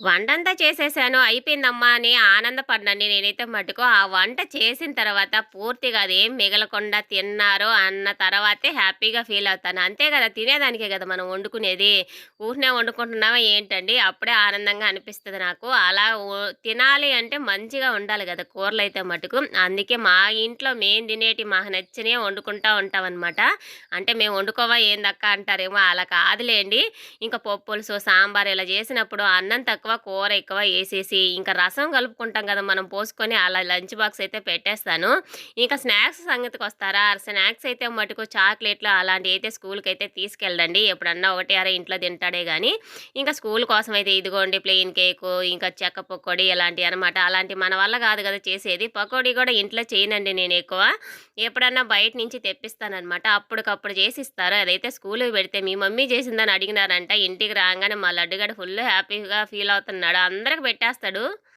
వంటంతా చేసేసాను. అయిపోయిందమ్మా అని ఆనందపడ్డానండి నేనైతే మటుకు. ఆ వంట చేసిన తర్వాత పూర్తిగా అదేం మిగలకుండా తిన్నారు అన్న తర్వాతే హ్యాపీగా ఫీల్ అవుతాను. అంతే కదా తినేదానికే కదా మనం వండుకునేది. ఊరినే వండుకుంటున్నావా ఏంటండి? అప్పుడే ఆనందంగా అనిపిస్తుంది నాకు. అలా తినాలి అంటే మంచిగా ఉండాలి గదా! కూరలైతే మటుకు. అందుకే మా ఇంట్లో మేము తినేటివి మాకు నచ్చినయే వండుకుంటా ఉంటామనమాట. అంటే మేము వండుకోవా ఏందక్క అంటారేమో అలా కాదులేండి. ఇంకా పప్పులుసు, సాంబార్ ఇలా చేసినప్పుడు అన్నం తక్కువ కూర ఎక్కువ వేసేసి ఇంకా రసం కలుపుకుంటాం కదా మనం పోసుకొని అలా లంచ్ బాక్స్ అయితే పెట్టేస్తాను. ఇంకా స్నాక్స్ సంగతికి వస్తారా స్నాక్స్ అయితే మటుకు చాక్లెట్‌లు అలాంటి అయితే స్కూల్కి అయితే తీసుకెళ్ళండి ఎప్పుడన్నా ఒకటి అర ఇంట్లో తింటాడే కానీ ఇంకా స్కూల్ కోసం అయితే ఇదిగోండి ప్లెయిన్ కేకు, ఇంకా చెక్క పకోడీ అనమాట అలాంటి మన వల్ల కాదు కదా చేసేది. పకోడీ కూడా ఇంట్లో చేయనండి నేను ఎక్కువ ఎప్పుడన్నా బయట నుంచి తెప్పిస్తానమాట అప్పటికప్పుడు చేసిస్తారు. అదైతే స్కూల్కి పెడితే మీ మమ్మీ చేసిందని అడిగినారంట. ఇంటికి రాగానే మా లడ్డుగాడు ఫుల్ హ్యాపీగా ఫీల్ ఫీల్ అవుతున్నాడు. అందరికి పెట్టేస్తాడు.